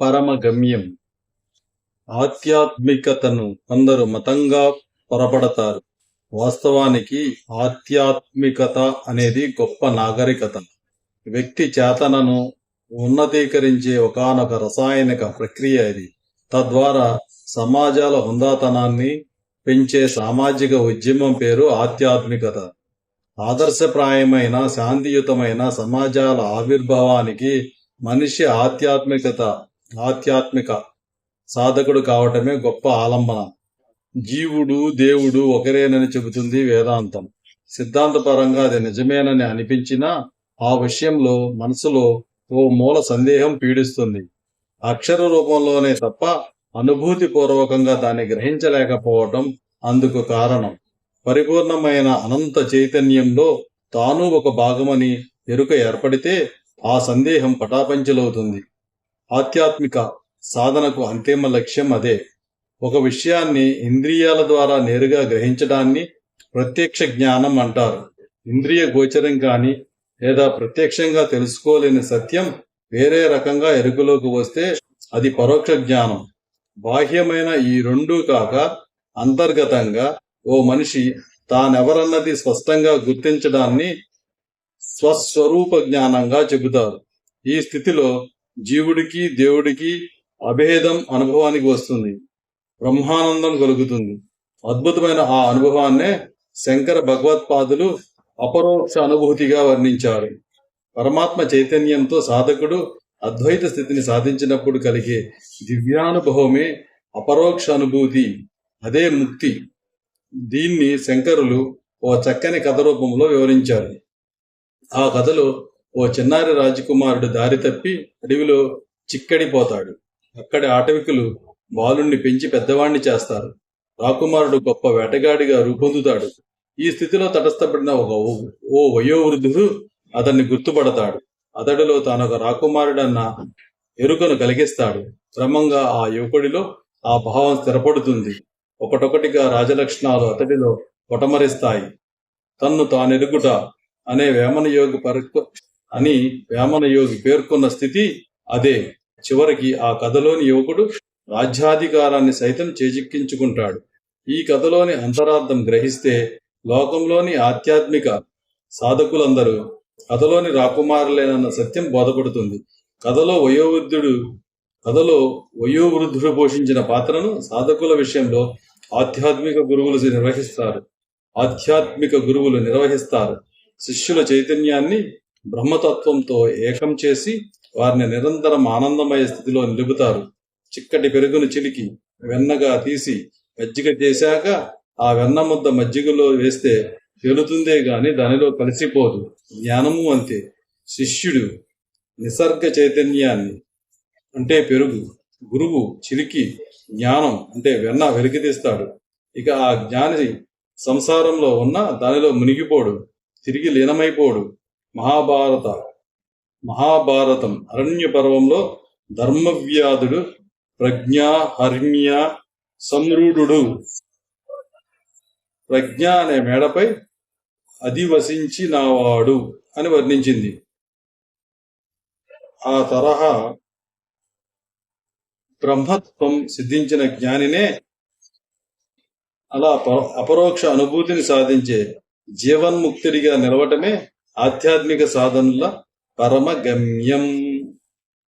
పరమ గమ్యం ఆధ్యాత్మికతను కొందరు మతంగా పొరపడతారు. వాస్తవానికి ఆధ్యాత్మికత అనేది గొప్ప నాగరికత. వ్యక్తి చేతనను ఉన్నతీకరించే ఒకానొక రసాయనిక ప్రక్రియ ఇది. తద్వారా సమాజాల హుందాతనాన్ని పెంచే సామాజిక ఉద్యమం పేరు ఆధ్యాత్మికత. ఆదర్శప్రాయమైన శాంతియుతమైన సమాజాల ఆవిర్భావానికి మనిషి ఆధ్యాత్మికత ఆధ్యాత్మిక సాధకుడు కావటమే గొప్ప ఆలంబన. జీవుడు దేవుడు ఒకరేనని చెబుతుంది వేదాంతం. సిద్ధాంతపరంగా అది నిజమేనని అనిపించినా ఆ విషయంలో మనసులో ఓ మూల సందేహం పీడిస్తుంది. అక్షర రూపంలోనే తప్ప అనుభూతి పూర్వకంగా దాన్ని గ్రహించలేకపోవటం అందుకు కారణం. పరిపూర్ణమైన అనంత చైతన్యంలో తాను ఒక భాగమని ఎరుక ఏర్పడితే ఆ సందేహం పటాపంచలవుతుంది. ఆధ్యాత్మిక సాధనకు అంతిమ లక్ష్యం అదే. ఒక విషయాన్ని ఇంద్రియాల ద్వారా నేరుగా గ్రహించడాన్ని ప్రత్యక్ష జ్ఞానం అంటారు. ఇంద్రియ గోచరం కాని లేదా ప్రత్యక్షంగా తెలుసుకోలేని సత్యం వేరే రకంగా ఎరుకలోకి వస్తే అది పరోక్ష జ్ఞానం. బాహ్యమైన ఈ రెండూ కాక అంతర్గతంగా ఓ మనిషి తానెవరన్నది స్పష్టంగా గుర్తించడాన్ని స్వస్వరూప జ్ఞానంగా చెబుతారు. ఈ స్థితిలో జీవుడికి దేవుడికి అభేదం అనుభవానికి వస్తుంది. బ్రహ్మానందం కలుగుతుంది. అద్భుతమైన ఆ అనుభవాన్నే శంకర భగవత్పాదులు అపరోక్ష అనుభూతిగా వర్ణించారు. పరమాత్మ చైతన్యంతో సాధకుడు అద్వైత స్థితిని సాధించినప్పుడు కలిగే దివ్యానుభవమే అపరోక్ష అనుభూతి అదే ముక్తి. దీన్ని శంకరులు ఓ చక్కని కథ రూపంలో వివరించారు. ఆ కథలో ఓ చిన్నారి రాజకుమారుడు దారి తప్పి అడవిలో చిక్కడిపోతాడు. అక్కడి ఆటవికులు బాలుణ్ణి పెంచి పెద్దవాణ్ణి చేస్తారు. రాకుమారుడు గొప్ప వేటగాడిగా రూపొందుతాడు. ఈ స్థితిలో తటస్థపడిన ఒక ఓ వయోవృద్ధుడు అతన్ని గుర్తుపడతాడు. అతడిలో తానొక రాకుమారుడన్న ఎరుకను కలిగిస్తాడు. క్రమంగా ఆ యువకుడిలో ఆ భావం స్థిరపడుతుంది. ఒకటొకటిగా రాజలక్షణాలు అతడిలో పొటమరిస్తాయి తన్ను తానెరుగుట అనే వేమన యోగి అని వేమన యోగి పేర్కొన్న స్థితి అదే. చివరికి ఆ కథలోని యువకుడు రాజ్యాధికారాన్ని సైతం చేజిక్కించుకుంటాడు. ఈ కథలోని అంతరార్థం గ్రహిస్తే లోకంలోని ఆధ్యాత్మిక సాధకులందరూ కథలోని రాకుమారులేనన్న సత్యం బోధపడుతుంది. కథలో వయోవృద్ధుడు కథలో వయోవృద్ధుడు పోషించిన పాత్రను సాధకుల విషయంలో ఆధ్యాత్మిక గురువులు నిర్వహిస్తారు. ఆధ్యాత్మిక గురువులు నిర్వహిస్తారు. శిష్యుల చైతన్యాన్ని బ్రహ్మతత్వంతో ఏకం చేసి వారిని నిరంతరం ఆనందమయ స్థితిలో నిలుపుతారు. చిక్కటి పెరుగును చిలికి వెన్నగా తీసి మజ్జిగ చేశాక ఆ వెన్న ముద్ద మజ్జిగలో వేస్తే తేలుతుందే గాని దానిలో కలిసిపోదు. జ్ఞానము అంతే. శిష్యుడు నిసర్గ చైతన్యాన్ని అంటే పెరుగు గురువు చిలికి జ్ఞానం అంటే వెన్న వెలికితీస్తాడు ఇక ఆ జ్ఞాని సంసారంలో ఉన్న దానిలో మునిగిపోడు తిరిగి లీనమైపోడు. మహాభారత మహాభారతం అరణ్య పర్వంలో ధర్మవ్యాధుడు ప్రజ్ఞ హర్మ్య సంరూఢుడు ప్రజ్ఞ అనే మేడపై అధివసించినవాడు అని వర్ణించింది. ఆ తరహా బ్రహ్మత్వం సిద్ధించిన జ్ఞానినే అలా అపరోక్ష అనుభూతిని సాధించే జీవన్ముక్తుడిగా నిలవటమే ఆధ్యాత్మిక సాధనల పరమ గమ్యం